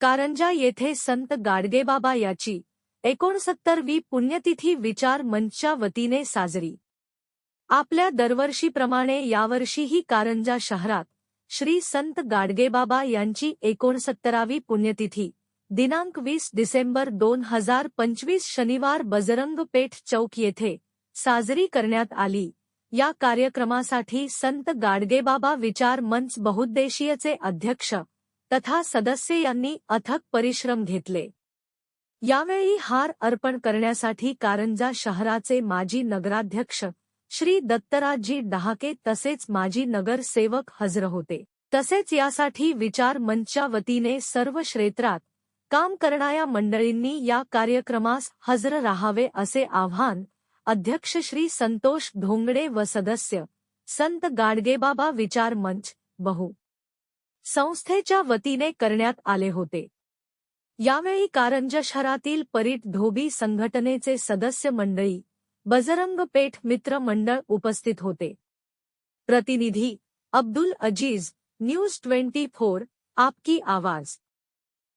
कारंजा येथे संत गाडगेबाबा याची एकोणसत्तरवी पुण्यतिथी विचार मंचच्या वतीने साजरी. आपल्या दरवर्षीप्रमाणे यावर्षीही कारंजा शहरात श्री संत गाडगेबाबा यांची एकोणसत्तरावी पुण्यतिथी दिनांक वीस डिसेंबर दोन हजार पंचवीस शनिवार बजरंग पेठ चौक येथे साजरी करण्यात आली. या कार्यक्रमासाठी संत गाडगेबाबा विचार मंच बहुद्देशीयचे अध्यक्ष तथा सदस्य यांनी अथक परिश्रम घेतले. यावेळी हार अर्पण करण्यासाठी कारंजा शहराचे माजी नगराध्यक्ष श्री दत्तराजजी डहाके तसेच माजी नगरसेवक हजर होते. तसेच यासाठी विचार मंचच्या वतीने सर्व क्षेत्रात काम करणाऱ्या मंडळींनी या कार्यक्रमास हजर राहावे असे आव्हान अध्यक्ष श्री संतोष धोंगडे व सदस्य संत गाडगेबाबा विचार मंच बहु. संस्थेच्या वतीने करण्यात आले होते. यावेळी कारंज शहरातील परीट धोबी संघटनेचे सदस्य मंडळी बजरंग पेठ मित्र मंडळ उपस्थित होते. प्रतिनिधी Abdul Aziz news twenty four आपकी आवाज.